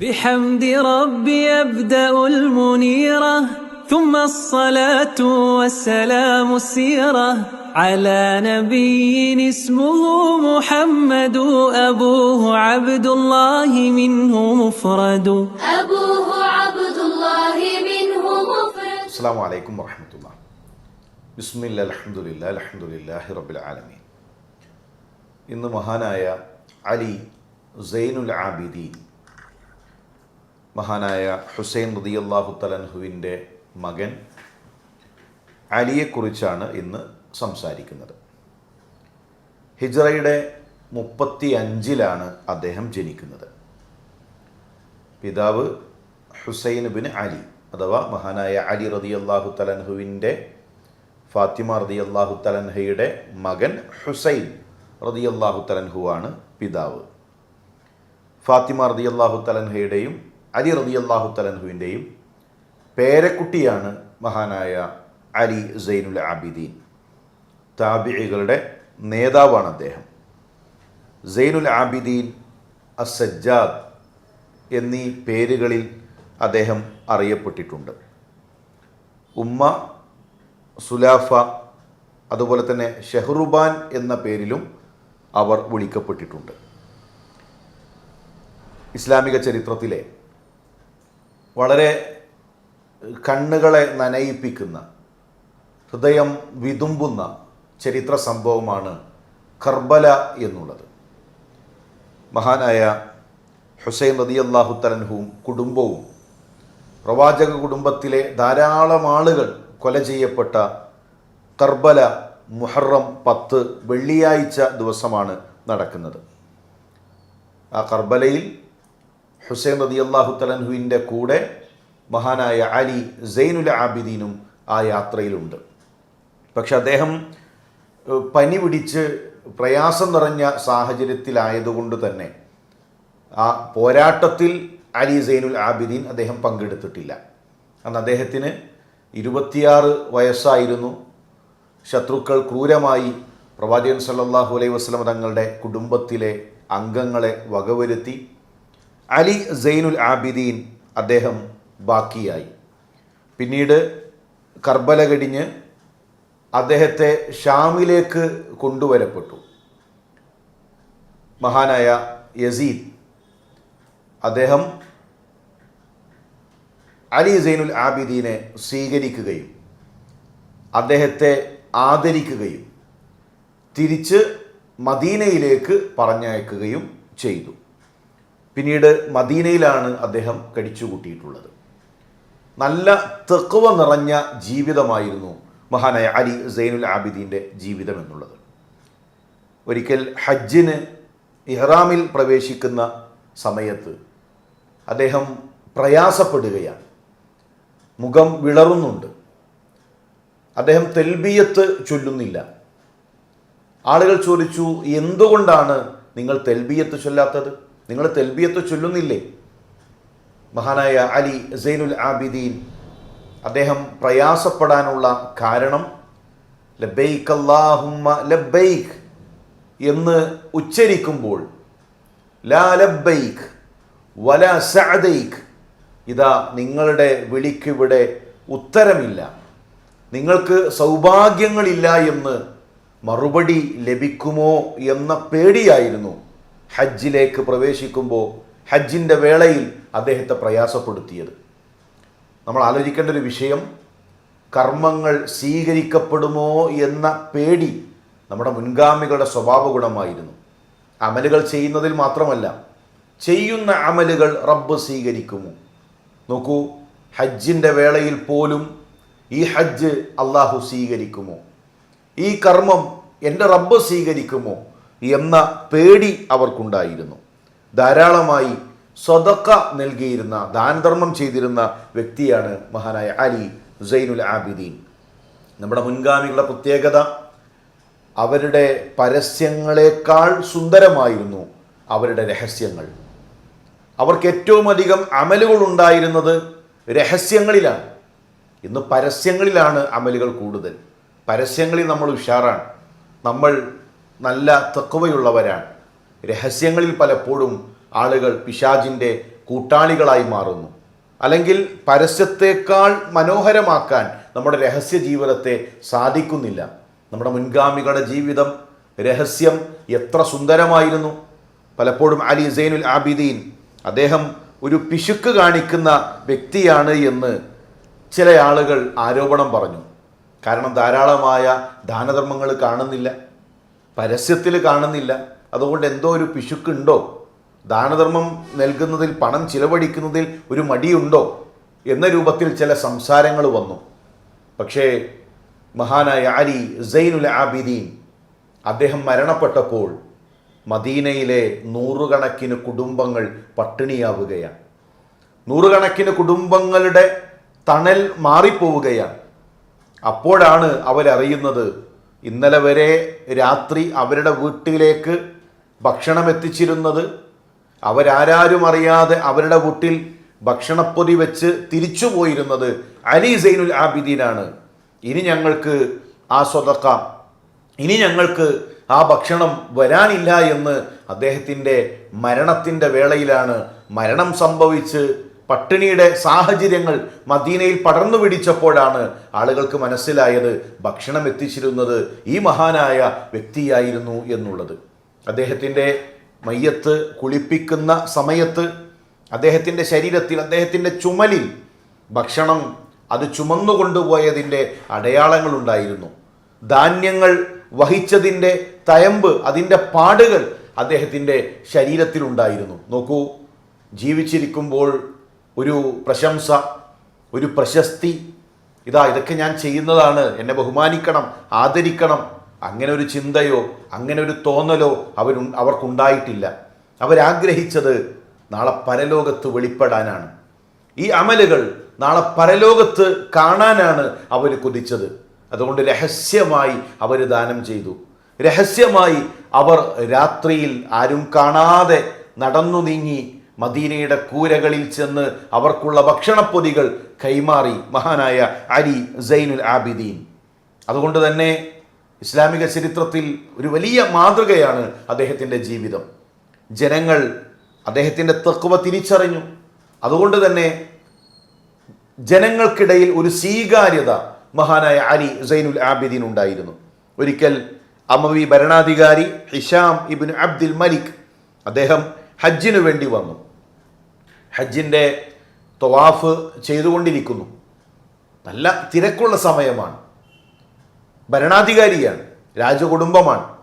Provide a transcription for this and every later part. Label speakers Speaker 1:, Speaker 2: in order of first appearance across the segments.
Speaker 1: بحمد ربي أبدأ المنيرة ثم الصلاة والسلام السيرة. على نبي اسمه محمد أبوه عبد الله منه مفرد.
Speaker 2: أبوه عبد الله منه مفرد.
Speaker 3: السلام عليكم ورحمة الله. بسم الله الحمد لله الحمد لله رب العالمين. إن مهانا علي زين العابدين മഹാനായ ഹുസൈൻ റദിയല്ലാഹു തലൻഹുവിന്റെ മകൻ അലിയെക്കുറിച്ചാണ് ഇന്ന് സംസാരിക്കുന്നത്. ഹിജ്റയുടെ മുപ്പത്തി അഞ്ചിലാണ് അദ്ദേഹം ജനിക്കുന്നത്. പിതാവ് ഹുസൈൻ ബിൻ അലി അഥവാ മഹാനായ അലി റതി അള്ളാഹു തലൻഹുവിന്റെ ഫാത്തിമ റതി അള്ളാഹു തലൻഹയുടെ മകൻ ഹുസൈൻ റതി അള്ളാഹു തലൻഹുവാണ് പിതാവ്. ഫാത്തിമ റതി അള്ളാഹു തലൻഹയുടെയും അലി റബി അള്ളാഹു തലൻഹുവിന്റെയും പേരക്കുട്ടിയാണ് മഹാനായ അലി സൈനുൽ ആബിദീൻ താബികളുടെ നേതാവാണ് അദ്ദേഹം. സൈനുൽ ആബിദീൻ അസജ്ജാദ് എന്നീ പേരുകളിൽ അദ്ദേഹം അറിയപ്പെട്ടിട്ടുണ്ട്. ഉമ്മ സുലാഫ അതുപോലെ തന്നെ ഷെഹ്റുബാൻ എന്ന പേരിലും അവർ വിളിക്കപ്പെട്ടിട്ടുണ്ട്. ഇസ്ലാമിക ചരിത്രത്തിലെ വളരെ കണ്ണുകളെ നനയിപ്പിക്കുന്ന ഹൃദയം വിതുമ്പുന്ന ചരിത്ര സംഭവമാണ് കർബല എന്നുള്ളത്. മഹാനായ ഹുസൈൻ നദി അള്ളാഹു തലൻഹുവും കുടുംബവും പ്രവാചക കുടുംബത്തിലെ ധാരാളം ആളുകൾ കൊല ചെയ്യപ്പെട്ട കർബല മുഹറം പത്ത് വെള്ളിയാഴ്ച ദിവസമാണ് നടക്കുന്നത്. ആ കർബലയിൽ ഹുസൈൻ റതിയല്ലാഹു തലൻഹുവിന്റെ കൂടെ മഹാനായ അലി സൈനുൽ ആബിദീനും ആ യാത്രയിലുണ്ട്. പക്ഷെ അദ്ദേഹം പനി പിടിച്ച് പ്രയാസം നിറഞ്ഞ സാഹചര്യത്തിലായതുകൊണ്ട് തന്നെ ആ പോരാട്ടത്തിൽ അലി സൈനുൽ ആബിദീൻ അദ്ദേഹം പങ്കെടുത്തിട്ടില്ല. അന്ന് അദ്ദേഹത്തിന് ഇരുപത്തിയാറ് വയസ്സായിരുന്നു. ശത്രുക്കൾ ക്രൂരമായി പ്രവാചകൻ സല്ലാഹു അലൈഹി വസ്ലം തങ്ങളുടെ കുടുംബത്തിലെ അംഗങ്ങളെ വകവരുത്തി അലി സൈനുൽ ആബിദീൻ അദ്ദേഹം ബാക്കിയായി. പിന്നീട് കർബല കടിഞ്ഞ് അദ്ദേഹത്തെ ഷാമിലേക്ക് കൊണ്ടുവരപ്പെട്ടു. മഹാനായ യസീദ്. അദ്ദേഹം അലി സൈനുൽ ആബിദീനെ സ്വീകരിക്കുകയും അദ്ദേഹത്തെ ആദരിക്കുകയും തിരിച്ച് മദീനയിലേക്ക് പറഞ്ഞയക്കുകയും ചെയ്തു. പിന്നീട് മദീനയിലാണ് അദ്ദേഹം കടിച്ചുകൂട്ടിയിട്ടുള്ളത്. നല്ല തെക്കുവ നിറഞ്ഞ ജീവിതമായിരുന്നു മഹാനായ അലി സൈനുൽ ആബിദീന്റെ ജീവിതം എന്നുള്ളത്. ഒരിക്കൽ ഹജ്ജിന് ഇഹ്റാമിൽ പ്രവേശിക്കുന്ന സമയത്ത് അദ്ദേഹം പ്രയാസപ്പെടുകയാണ്. മുഖം വിളറുന്നുണ്ട്. അദ്ദേഹം തെൽബിയത്ത് ചൊല്ലുന്നില്ല. ആളുകൾ ചോദിച്ചു എന്തുകൊണ്ടാണ് നിങ്ങൾ തെൽബിയത്ത് ചൊല്ലാത്തത്? നിങ്ങൾ തെൽബിയത്ത് ചൊല്ലുന്നില്ലേ? മഹാനായ അലി സൈനുൽ ആബിദീൻ. അദ്ദേഹം പ്രയാസപ്പെടാനുള്ള കാരണം ലബൈക്ക് അല്ലാഹുമ്മ ലബൈക്ക് എന്ന് ഉച്ചരിക്കുമ്പോൾ ലാ ലബൈക്ക് വല സഅദൈക്ക് ഇതാ നിങ്ങളുടെ വിളിക്കിവിടെ ഉത്തരമില്ല. നിങ്ങൾക്ക് സൗഭാഗ്യങ്ങളില്ല എന്ന് മറുപടി ലഭിക്കുമോ എന്ന പേടിയായിരുന്നു. ഹജ്ജിലേക്ക് പ്രവേശിക്കുമ്പോൾ ഹജ്ജിന്റെ വേളയിൽ അദ്ദേഹത്തെ പ്രയാസപ്പെടുത്തിയത്. നമ്മൾ ആലോചിക്കേണ്ട ഒരു വിഷയം കർമ്മങ്ങൾ സ്വീകരിക്കപ്പെടുമോ എന്ന പേടി നമ്മുടെ മുൻഗാമികളുടെ സ്വഭാവ ഗുണമായിരുന്നു അമലുകൾ ചെയ്യുന്നതിൽ മാത്രമല്ല ചെയ്യുന്ന അമലുകൾ റബ്ബ് സ്വീകരിക്കുമോ? നോക്കൂ ഹജ്ജിന്റെ വേളയിൽ പോലും ഈ ഹജ്ജ് അള്ളാഹു സ്വീകരിക്കുമോ? ഈ കർമ്മം എന്റെ റബ്ബ് സ്വീകരിക്കുമോ? എന്ന പേടി അവർക്കുണ്ടായിരുന്നു. ധാരാളമായി സ്വതക്ക നൽകിയിരുന്ന ദാനധർമ്മം ചെയ്തിരുന്ന വ്യക്തിയാണ് മഹാനായ അലി സൈനുൽ ആബിദീൻ. നമ്മുടെ മുൻഗാമികളുടെ പ്രത്യേകത അവരുടെ പരസ്യങ്ങളെക്കാൾ സുന്ദരമായിരുന്നു അവരുടെ രഹസ്യങ്ങൾ. അവർക്ക് ഏറ്റവും അധികം അമലുകൾ ഉണ്ടായിരുന്നത് രഹസ്യങ്ങളിലാണ്. ഇന്ന് പരസ്യങ്ങളിലാണ് അമലുകൾ കൂടുതൽ. പരസ്യങ്ങളിൽ നമ്മൾ ഉഷാറാണ്. നമ്മൾ നല്ല തെക്കുവയുള്ളവരാണ്. രഹസ്യങ്ങളിൽ പലപ്പോഴും ആളുകൾ പിശാജിന്റെ കൂട്ടാളികളായി മാറുന്നു. അല്ലെങ്കിൽ പരസ്യത്തേക്കാൾ മനോഹരമാക്കാൻ നമ്മുടെ രഹസ്യ ജീവിതത്തെ സാധിക്കുന്നില്ല. നമ്മുടെ മുൻഗാമികളുടെ ജീവിതം രഹസ്യം എത്ര സുന്ദരമായിരുന്നു. പലപ്പോഴും അലി സൈനുൽ ആബിദീൻ അദ്ദേഹം ഒരു പിശുക്ക് കാണിക്കുന്ന വ്യക്തിയാണ് എന്ന് ചില ആളുകൾ ആരോപണം പറഞ്ഞു. കാരണം ധാരാളമായ ദാനധർമ്മങ്ങൾ കാണുന്നില്ല. പരസ്യത്തിൽ കാണുന്നില്ല. അതുകൊണ്ട് എന്തോ ഒരു പിശുക്കുണ്ടോ? ദാനധർമ്മം നൽകുന്നതിൽ പണം ചിലവഴിക്കുന്നതിൽ ഒരു മടിയുണ്ടോ? എന്ന രൂപത്തിൽ ചില സംസാരങ്ങൾ വന്നു. പക്ഷേ മഹാനായ അലി സൈനുൽ ആബിദീൻ അദ്ദേഹം മരണപ്പെട്ടപ്പോൾ മദീനയിലെ നൂറുകണക്കിന് കുടുംബങ്ങൾ പട്ടിണിയാവുകയാണ്. നൂറുകണക്കിന് കുടുംബങ്ങളുടെ തണൽ മാറിപ്പോവുകയാണ്. അപ്പോഴാണ് അവരറിയുന്നത് ഇന്നലെ വരെ രാത്രി അവരുടെ വീട്ടിലേക്ക് ഭക്ഷണം എത്തിച്ചിരുന്നത് അവരാരും അറിയാതെ അവരുടെ വീട്ടിൽ ഭക്ഷണപ്പൊതി വെച്ച് തിരിച്ചു പോയിരുന്നത് അലി സൈനുൽ ആബിദീനാണ്. ഇനി ഞങ്ങൾക്ക് ആ സ്വതക്ക ഇനി ഞങ്ങൾക്ക് ആ ഭക്ഷണം വരാനില്ല എന്ന് അദ്ദേഹത്തിന്റെ മരണത്തിന്റെ വേളയിലാണ് മരണം സംഭവിച്ച് പട്ടിണിയുടെ സാഹചര്യങ്ങൾ മദീനയിൽ പടർന്നു പിടിച്ചപ്പോഴാണ് ആളുകൾക്ക് മനസ്സിലായത് ഭക്ഷണം എത്തിച്ചിരുന്നത് ഈ മഹാനായ വ്യക്തിയായിരുന്നു എന്നുള്ളത്. അദ്ദേഹത്തിന്റെ മയ്യത്ത് കുളിപ്പിക്കുന്ന സമയത്ത് അദ്ദേഹത്തിന്റെ ശരീരത്തിൽ അദ്ദേഹത്തിന്റെ ചുമലിൽ ഭക്ഷണം അത് ചുമന്നു കൊണ്ടുപോയതിന്റെ അടയാളങ്ങളുണ്ടായിരുന്നു. ധാന്യങ്ങൾ വഹിച്ചതിന്റെ തയമ്പ് അതിന്റെ പാടുകൾ അദ്ദേഹത്തിന്റെ ശരീരത്തിലുണ്ടായിരുന്നു. നോക്കൂ ജീവിച്ചിരിക്കുമ്പോൾ ഒരു പ്രശംസ ഒരു പ്രശസ്തി. ഇതാ ഇതൊക്കെ ഞാൻ ചെയ്യുന്നതാണ്. എന്നെ ബഹുമാനിക്കണം ആദരിക്കണം. അങ്ങനെ ഒരു ചിന്തയോ അങ്ങനെ ഒരു തോന്നലോ അവരു അവർക്കുണ്ടായിട്ടില്ല. അവരാഗ്രഹിച്ചത് നാളെ പരലോകത്ത് വെളിപ്പെടാനാണ്. ഈ അമലുകൾ നാളെ പരലോകത്ത് കാണാനാണ് അവർ കുതിച്ചത്. അതുകൊണ്ട് രഹസ്യമായി അവർ ദാനം ചെയ്തു. രഹസ്യമായി അവർ രാത്രിയിൽ ആരും കാണാതെ നടന്നു നീങ്ങി മദീനയുടെ കൂരകളിൽ ചെന്ന് അവർക്കുള്ള ഭക്ഷണപ്പൊതികൾ കൈമാറി മഹാനായ അരി സൈനുൽ ആബിദീൻ. അതുകൊണ്ട് തന്നെ ഇസ്ലാമിക ചരിത്രത്തിൽ ഒരു വലിയ മാതൃകയാണ് അദ്ദേഹത്തിന്റെ ജീവിതം. ജനങ്ങൾ അദ്ദേഹത്തിന്റെ തക്കുവ തിരിച്ചറിഞ്ഞു. അതുകൊണ്ട് തന്നെ ജനങ്ങൾക്കിടയിൽ ഒരു സ്വീകാര്യത മഹാനായ അലി സൈനുൽ ആബിദീൻ ഉണ്ടായിരുന്നു. ഒരിക്കൽ അമവി ഭരണാധികാരി ഹിഷാം ഇബിൻ അബ്ദുൽ മലിക് അദ്ദേഹം ഹജ്ജിനു വേണ്ടി വന്നു. ഹജ്ജിന്റെ തൊവാഫ് ചെയ്തുകൊണ്ടിരിക്കുന്നു. നല്ല തിരക്കുള്ള സമയമാണ്. ഭരണാധികാരിയാണ് രാജകുടുംബമാണ്.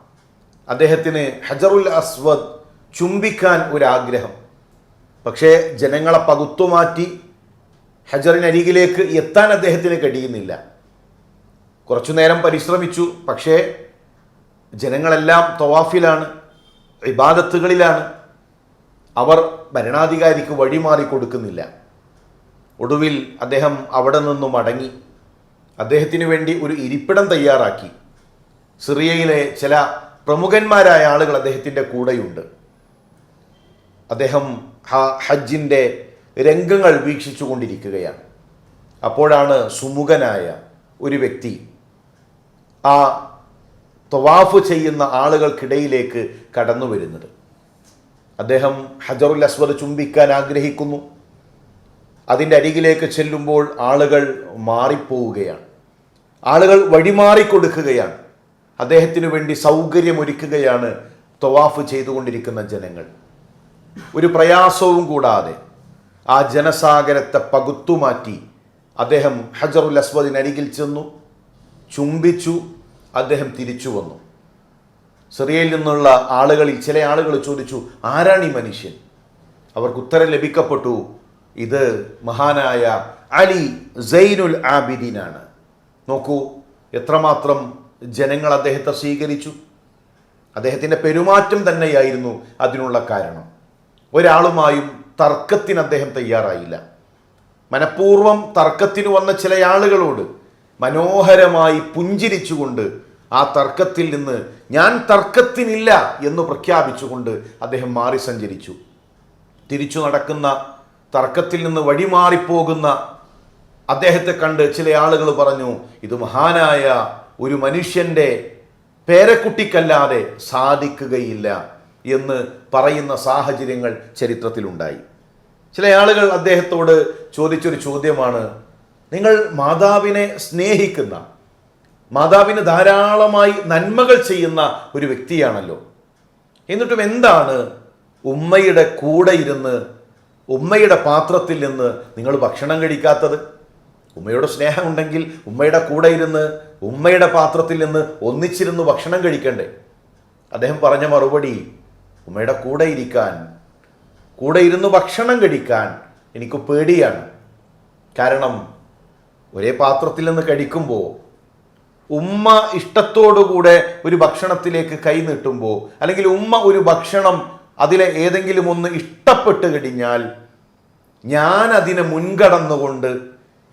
Speaker 3: അദ്ദേഹത്തിന് ഹജറുൽ അസ്വദ് ചുംബിക്കാൻ ഒരാഗ്രഹം. പക്ഷേ ജനങ്ങളെ പകുത്തുമാറ്റി ഹജറിനരികിലേക്ക് എത്താൻ അദ്ദേഹത്തിന് കഴിയുന്നില്ല. കുറച്ചു നേരം പരിശ്രമിച്ചു പക്ഷേ ജനങ്ങളെല്ലാം തവാഫിലാണ് ഇബാദത്തുകളിലാണ്. അവർ ഭരണാധികാരിക്ക് വഴിമാറി കൊടുക്കുന്നില്ല. ഒടുവിൽ അദ്ദേഹം അവിടെ നിന്നും മടങ്ങി. അദ്ദേഹത്തിന് വേണ്ടി ഒരു ഇരിപ്പിടം തയ്യാറാക്കി. സിറിയയിലെ ചില പ്രമുഖന്മാരായ ആളുകൾ അദ്ദേഹത്തിന്റെ കൂടെയുണ്ട്. അദ്ദേഹം ഹജ്ജിന്റെ രംഗങ്ങൾ വീക്ഷിച്ചു കൊണ്ടിരിക്കുകയാണ് അപ്പോഴാണ് സുമുഖനായ ഒരു വ്യക്തി ആ തൊവാഫ് ചെയ്യുന്ന ആളുകൾക്കിടയിലേക്ക് കടന്നു വരുന്നത് അദ്ദേഹം ഹജറുൽ അസ്വദ് ചുംബിക്കാൻ ആഗ്രഹിക്കുന്നു. അതിന്റെ അരികിലേക്ക് ചെല്ലുമ്പോൾ ആളുകൾ മാറിപ്പോവുകയാണ്. ആളുകൾ വഴിമാറിക്കൊടുക്കുകയാണ്. അദ്ദേഹത്തിനു വേണ്ടി സൗകര്യമൊരുക്കുകയാണ് തൊവാഫ് ചെയ്തുകൊണ്ടിരിക്കുന്ന ജനങ്ങൾ. ഒരു പ്രയാസവും കൂടാതെ ആ ജനസാഗരത്തെ പകുത്തുമാറ്റി അദ്ദേഹം ഹജറുൽ അസ്വദിനരികിൽ ചെന്നു ചുംബിച്ചു അദ്ദേഹം തിരിച്ചു വന്നു. സിറിയയിൽ നിന്നുള്ള ആളുകളിൽ ചില ആളുകൾ ചോദിച്ചു ആരാണ് ഈ മനുഷ്യൻ? അവർക്ക് ഉത്തരം ലഭിക്കപ്പെട്ടു ഇത് മഹാനായ അലി സൈനുൽ ആബിദീനാണ്. നോക്കൂ എത്രമാത്രം ജനങ്ങൾ അദ്ദേഹത്തെ സ്വീകരിച്ചു. അദ്ദേഹത്തിന്റെ പെരുമാറ്റം തന്നെയായിരുന്നു അതിനുള്ള കാരണം. ഒരാളുമായും തർക്കത്തിന് അദ്ദേഹം തയ്യാറായില്ല. മനഃപൂർവം തർക്കത്തിന് വന്ന ചില ആളുകളോട് മനോഹരമായി പുഞ്ചിരിച്ചുകൊണ്ട് ആ തർക്കത്തിൽ നിന്ന് ഞാൻ തർക്കത്തിനില്ല എന്ന് പ്രഖ്യാപിച്ചുകൊണ്ട് അദ്ദേഹം മാറി സഞ്ചരിച്ചു. തിരിച്ചു നടക്കുന്ന തർക്കത്തിൽ നിന്ന് വഴിമാറിപ്പോകുന്ന അദ്ദേഹത്തെ കണ്ട് ചില ആളുകൾ പറഞ്ഞു ഇത് മഹാനായ ഒരു മനുഷ്യന്റെ പേരക്കുട്ടിക്കല്ലാതെ സാധിക്കുകയില്ല എന്ന് പറയുന്ന സാഹചര്യങ്ങൾ ചരിത്രത്തിലുണ്ടായി. ചില ആളുകൾ അദ്ദേഹത്തോട് ചോദിച്ചൊരു ചോദ്യമാണ് നിങ്ങൾ മാതാവിനെ സ്നേഹിക്കുന്ന മാതാവിന് ധാരാളമായി നന്മകൾ ചെയ്യുന്ന ഒരു വ്യക്തിയാണല്ലോ. എന്നിട്ടും എന്താണ് ഉമ്മയുടെ കൂടെ ഇരുന്ന് ഉമ്മയുടെ പാത്രത്തിൽ നിന്ന് നിങ്ങൾ ഭക്ഷണം കഴിക്കാത്തത്? ഉമ്മയുടെ സ്നേഹമുണ്ടെങ്കിൽ ഉമ്മയുടെ കൂടെ ഇരുന്ന് ഉമ്മയുടെ പാത്രത്തിൽ നിന്ന് ഒന്നിച്ചിരുന്ന് ഭക്ഷണം കഴിക്കണ്ടേ? അദ്ദേഹം പറഞ്ഞ മറുപടി ഉമ്മയുടെ കൂടെ ഇരിക്കാൻ കൂടെ ഇരുന്ന് ഭക്ഷണം കഴിക്കാൻ എനിക്ക് പേടിയാണ്. കാരണം ഒരേ പാത്രത്തിൽ നിന്ന് കഴിക്കുമ്പോൾ ഉമ്മ ഇഷ്ടത്തോടുകൂടെ ഒരു ഭക്ഷണത്തിലേക്ക് കൈ നീട്ടുമ്പോൾ അല്ലെങ്കിൽ ഉമ്മ ഒരു ഭക്ഷണം അതിലെ ഏതെങ്കിലും ഒന്ന് ഇഷ്ടപ്പെട്ട് കഴിഞ്ഞാൽ ഞാൻ അതിനെ മുൻകടന്നുകൊണ്ട്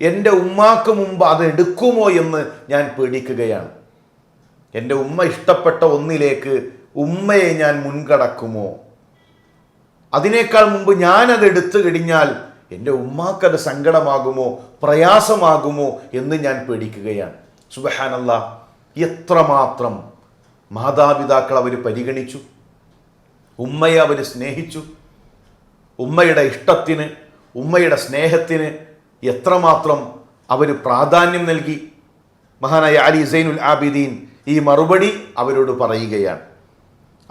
Speaker 3: എന്റെ ഉമ്മാക്ക് മുമ്പ് അത് എടുക്കുമോ എന്ന് ഞാൻ പേടിക്കുകയാണ്. എന്റെ ഉമ്മ ഇഷ്ടപ്പെട്ട ഒന്നിലേക്ക് ഉമ്മയെ ഞാൻ മുൻകടക്കുമോ? അതിനേക്കാൾ മുമ്പ് ഞാനത് എടുത്തു കഴിഞ്ഞാൽ എന്റെ ഉമ്മാക്കത് സങ്കടമാകുമോ പ്രയാസമാകുമോ എന്ന് ഞാൻ പേടിക്കുകയാണ്. സുബഹാനല്ല എത്രമാത്രം മാതാപിതാക്കൾ അവർ പരിഗണിച്ചു ഉമ്മയെ അവർ സ്നേഹിച്ചു ഉമ്മയുടെ ഇഷ്ടത്തിന് ഉമ്മയുടെ സ്നേഹത്തിന് എത്രമാത്രം അവർ പ്രാധാന്യം നൽകി. മഹാനായ അലി സൈനുൽ ആബിദീൻ ഈ മറുപടി അവരോട് പറയുകയാണ്.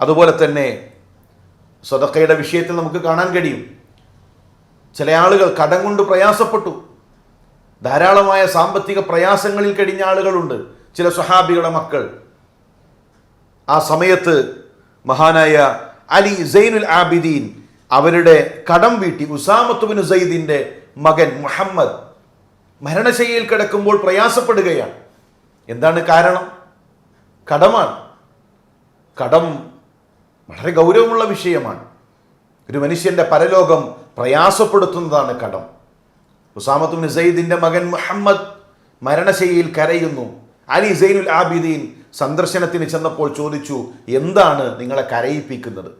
Speaker 3: അതുപോലെ തന്നെ സ്വതക്കയുടെ വിഷയത്തിൽ നമുക്ക് കാണാൻ കഴിയും. ചില ആളുകൾ കടം കൊണ്ട് പ്രയാസപ്പെട്ടു. ധാരാളമായ സാമ്പത്തിക പ്രയാസങ്ങളിൽ കഴിഞ്ഞ ആളുകളുണ്ട്. ചില സ്വഹാബികളുടെ മക്കൾ. ആ സമയത്ത് മഹാനായ അലി സൈനുൽ ആബിദീൻ അവരുടെ കടം വീട്ടി ഉസാമത്തുബിന് സയ്യിദിന്റെ മകൻ മുഹമ്മദ് മരണശയ്യയിൽ കിടക്കുമ്പോൾ പ്രയാസപ്പെടുകയാണ്. എന്താണ് കാരണം? കടമാണ്. കടം വളരെ ഗൗരവമുള്ള വിഷയമാണ്. ഒരു മനുഷ്യന്റെ പരലോകം പ്രയാസപ്പെടുത്തുന്നതാണ് കടം. ഉസാമത്തുബിൻ സെയ്ദിന്റെ മകൻ മുഹമ്മദ് മരണശൈലിയിൽ കരയുന്നു. അലി സൈനുൽ ആബിദീൻ സന്ദർശനത്തിന് ചെന്നപ്പോൾ ചോദിച്ചു എന്താണ് നിങ്ങളെ കരയിപ്പിക്കുന്നത്?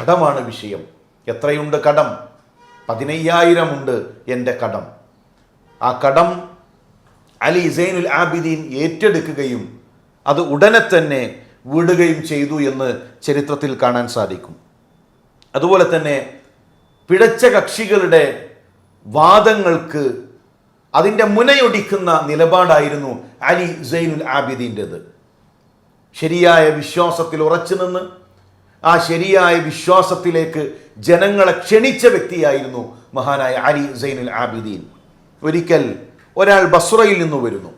Speaker 3: കടമാണ് വിഷയം. എത്രയുണ്ട് കടം? പതിനയ്യായിരം ഉണ്ട് എന്റെ കടം. ആ കടം അലി സൈനുൽ ആബിദീൻ ഏറ്റെടുക്കുകയും അത് ഉടനെ തന്നെ വിടുകയും ചെയ്തു എന്ന് ചരിത്രത്തിൽ കാണാൻ സാധിക്കും. അതുപോലെ തന്നെ പിടച്ച കക്ഷികളുടെ വാദങ്ങൾക്ക് അതിന്റെ മുനയൊടിക്കുന്ന നിലപാടായിരുന്നു അലി സൈനുൽ ആബിദീന്റെത്. ശരിയായ വിശ്വാസത്തിൽ ഉറച്ചു നിന്ന് ആ ശരിയായ വിശ്വാസത്തിലേക്ക് ജനങ്ങളെ ക്ഷണിച്ച വ്യക്തിയായിരുന്നു മഹാനായ അലി സൈനുൽ ആബിദീൻ. ഒരിക്കൽ ഒരാൾ ബസ്രയിൽ നിന്ന് വരുന്നു.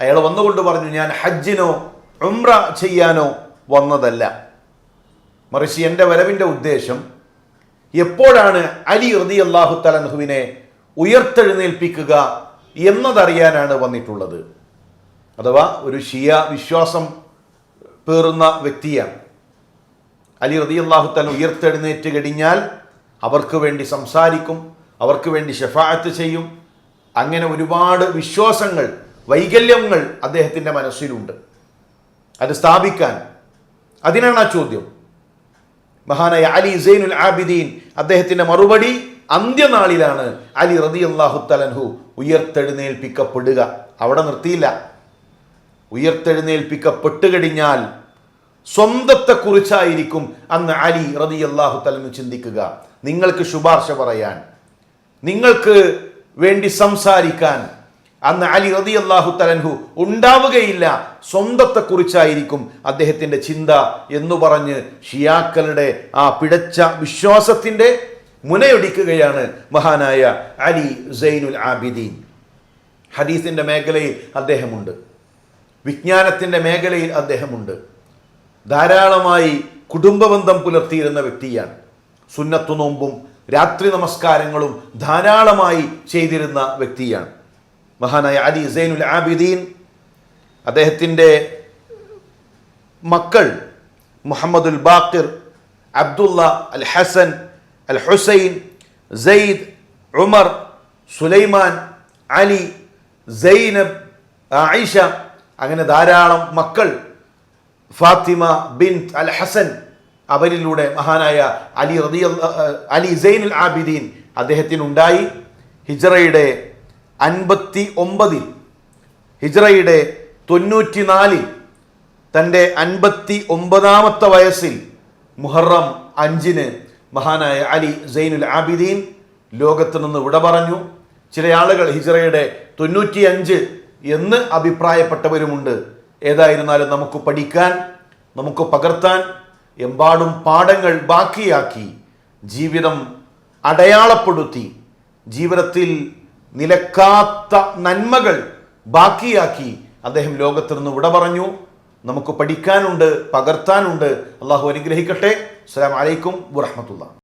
Speaker 3: അയാൾ വന്നുകൊണ്ട് പറഞ്ഞു ഞാൻ ഹജ്ജിനോ ഉംറ ചെയ്യാനോ വന്നതല്ല. മറിച്ച് എന്റെ വരവിന്റെ ഉദ്ദേശം എപ്പോഴാണ് അലി റതി അള്ളാഹു തലൻഹുവിനെ ഉയർത്തെഴുന്നേൽപ്പിക്കുക എന്നതറിയാനാണ് വന്നിട്ടുള്ളത്. അഥവാ ഒരു ഷിയ വിശ്വാസം പേറുന്ന വ്യക്തിയാണ്. അലി റതി അള്ളാഹു തല ഉയർത്തെഴുന്നേറ്റ് കഴിഞ്ഞാൽ അവർക്ക് വേണ്ടി സംസാരിക്കും അവർക്ക് വേണ്ടി ഷെഫായത്ത് ചെയ്യും. അങ്ങനെ ഒരുപാട് വിശ്വാസങ്ങൾ വൈകല്യങ്ങൾ അദ്ദേഹത്തിന്റെ മനസ്സിലുണ്ട്. അത് സ്ഥാപിക്കാൻ. അതിനാണ് ആ ചോദ്യം. മഹാനായ അലി സൈനുൽ ആബിദീൻ അദ്ദേഹത്തിന്റെ മറുപടി അന്ത്യനാളിലാണ്. അലി റതി അള്ളാഹു തലൻഹു ഉയർത്തെഴുന്നേൽപ്പിക്കപ്പെടുക. അവിടെ നിർത്തിയില്ല. ഉയർത്തെഴുന്നേൽപ്പിക്കപ്പെട്ട് കഴിഞ്ഞാൽ സ്വന്തത്തെക്കുറിച്ചായിരിക്കും അന്ന് അലി റതി അള്ളാഹു തലനു ചിന്തിക്കുക. നിങ്ങൾക്ക് ശുപാർശ പറയാൻ നിങ്ങൾക്ക് വേണ്ടി സംസാരിക്കാൻ അന്ന് അലി റതി അള്ളാഹു തലൻഹു ഉണ്ടാവുകയില്ല. സ്വന്തത്തെക്കുറിച്ചായിരിക്കും അദ്ദേഹത്തിന്റെ ചിന്ത എന്ന് പറഞ്ഞ് ഷിയാക്കളുടെ ആ പിടച്ച വിശ്വാസത്തിന്റെ മുനയൊടിക്കുകയാണ് മഹാനായ അലി സൈനുൽ ആബിദീൻ. ഹദീസിന്റെ മേഖലയിൽ അദ്ദേഹമുണ്ട്. വിജ്ഞാനത്തിന്റെ മേഖലയിൽ അദ്ദേഹമുണ്ട്. ധാരാളമായി കുടുംബബന്ധം പുലർത്തിയിരുന്ന വ്യക്തിയാണ്. സുന്നത്തു നോമ്പും രാത്രി നമസ്കാരങ്ങളും ധാരാളമായി ചെയ്തിരുന്ന വ്യക്തിയാണ്. മഹാനായ അലി സൈനുൽ ആബിദീൻ അദ്ദേഹത്തിന്റെ മക്കൾ മുഹമ്മദുൽ ബാക്കിർ അബ്ദുള്ള അൽ ഹസൻ അൽ ഹുസൈൻ സെയ്ദ് ഉമർ സുലൈമാൻ അലി സൈനബ് ആയിഷ അങ്ങനെ ധാരാളം മക്കൾ. ഫാത്തിമ ബിൻ അൽ ഹസൻ അവരിലൂടെ മഹാനായ അലി റബിയ അലി സൈനുൽ ആബിദീൻ അദ്ദേഹത്തിനുണ്ടായി. ഹിജറയുടെ അൻപത്തി ഒമ്പതിൽ ഹിജ്റയുടെ തൊണ്ണൂറ്റിനാലിൽ തന്റെ അൻപത്തി ഒമ്പതാമത്തെ വയസ്സിൽ മുഹറം അഞ്ചിന് മഹാനായ അലി സൈനുൽ ആബിദീൻ ലോകത്ത് നിന്ന് വിട പറഞ്ഞു. ചില ആളുകൾ ഹിജ്റയുടെ തൊണ്ണൂറ്റിയഞ്ച് എന്ന് അഭിപ്രായപ്പെട്ടവരുമുണ്ട്. ഏതായിരുന്നാലും നമുക്ക് പഠിക്കാൻ നമുക്ക് പകർത്താൻ എമ്പാടും പാഠങ്ങൾ ബാക്കിയാക്കി ജീവിതം അടയാളപ്പെടുത്തി ജീവിതത്തിൽ നിലക്കാത്ത നന്മകൾ ബാക്കിയാക്കി അദ്ദേഹം ലോകത്ത് നിന്ന് വിട പറഞ്ഞു. നമുക്ക് പഠിക്കാനുണ്ട് പകർത്താനുണ്ട്. അള്ളാഹു അനുഗ്രഹിക്കട്ടെ. അസ്സാം വലൈക്കും വറഹ്മത്തുള്ളാഹി.